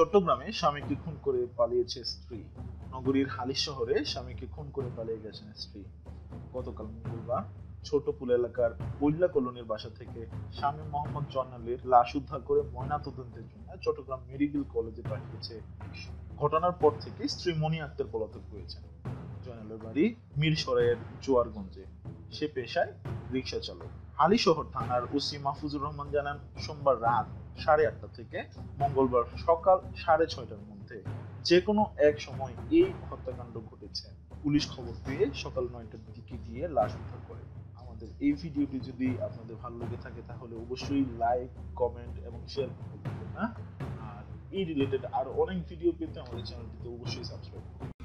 চট্টগ্রামে স্বামীকে খুন করে পালিয়েছে স্ত্রী। নগরীর হালি শহরে স্বামীকে খুন করে পালিয়ে গেছেন স্ত্রী। গতকাল মঙ্গলবার ছোট পুল এলাকার বৈল্লা কলোনির বাসা থেকে স্বামী মোহাম্মদ জয়নালের লাশ উদ্ধার করে ময়না তদন্তের জন্য চট্টগ্রাম মেডিকেল কলেজে পাঠিয়েছে ঘটনার পর থেকে স্ত্রী মনি আক্তার পলাতক হয়েছেন। জয়নালের বাড়ি মিরসরাইয়ের জোয়ারগঞ্জে। সে পেশায় রিক্সা চালক হালিশহর থানার ওসি মাহফুজুর রহমান জানান, সোমবার রাত সাড়ে আটটা থেকে মঙ্গলবার সকাল সাড়ে ছয়টার মধ্যে যে কোনো এক সময় এই হত্যাকাণ্ড ঘটেছে। পুলিশ খবর পেয়ে সকাল নয়টার দিকে গিয়ে লাশ উদ্ধার করে। আমাদের এই ভিডিওটি যদি আপনাদের ভালো লেগে থাকে, তাহলে অবশ্যই লাইক কমেন্ট এবং শেয়ার করতে না আর এই রিলেটেড আরও অনেক ভিডিও পেতে আমাদের চ্যানেলটিতে অবশ্যই সাবস্ক্রাইব করুন